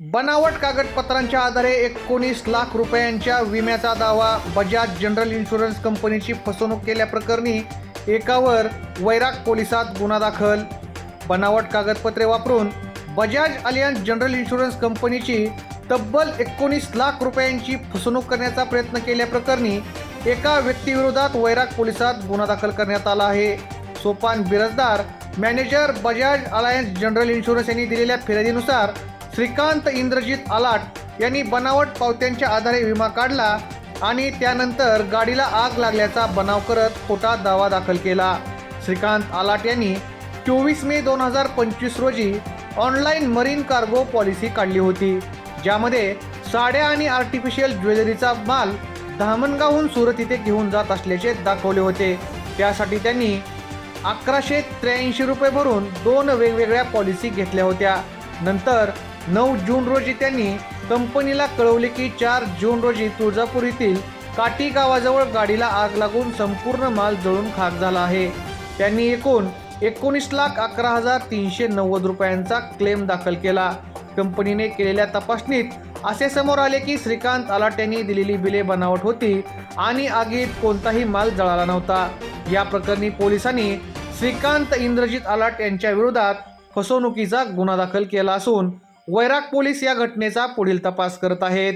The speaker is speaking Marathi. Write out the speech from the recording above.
बनावट कागदपत्रांच्या आधारे एकोणीस लाख रुपयांच्या विम्याचा दावा. बजाज जनरल इन्शुरन्स कंपनीची फसवणूक केल्याप्रकरणी एकावर वैराग पोलिसात गुन्हा दाखल. बनावट कागदपत्रे वापरून बजाज अलियन्स जनरल इन्शुरन्स कंपनीची तब्बल एकोणीस लाख रुपयांची फसवणूक करण्याचा प्रयत्न केल्याप्रकरणी एका व्यक्तीविरोधात वैराग पोलिसात गुन्हा दाखल करण्यात आला आहे. Sopan Birajdar manager Bajaj Allianz general insurance यांनी दिलेल्या फिर्यादीनुसार श्रीकांत इंद्रजित आलाट यांनी बनावट पावत्यांच्या आधारे विमा काढला आणि त्यानंतर गाडीला आग लागल्याचा बनाव करत खोटा दावा दाखल केला. श्रीकांत आलाट यांनी चोवीस मे दोन हजार पंचवीस रोजी ऑनलाईन मरीन कार्गो पॉलिसी काढली होती ज्यामध्ये साड्या आणि आर्टिफिशियल ज्वेलरीचा माल धामणगावहून सुरत इथे घेऊन जात असल्याचे दाखवले होते. त्यासाठी त्यांनी अकराशे त्र्याऐंशी रुपये भरून दोन वेगवेगळ्या पॉलिसी घेतल्या होत्या. नंतर नऊ जून रोजी त्यांनी कंपनीला कळवले की चार जून रोजी तुळजापूर येथील काटी गावाजवळ गाडीला आग लागून संपूर्ण माल जळून खाक झाला आहे. त्यांनी एकूण एकोणीस लाख अकरा हजार तीनशे नव्वद रुपयांचा क्लेम दाखल केला. कंपनीने केलेल्या तपासणीत असे समोर आले की श्रीकांत आलाट यांनी दिलेली बिले बनावट होती आणि आगीत कोणताही माल जळाला नव्हता. या प्रकरणी पोलिसांनी श्रीकांत इंद्रजित आलाट यांच्या विरोधात फसवणुकीचा गुन्हा दाखल केला असून वैराग पोलीस या घटनेचा पुढील तपास करत आहेत.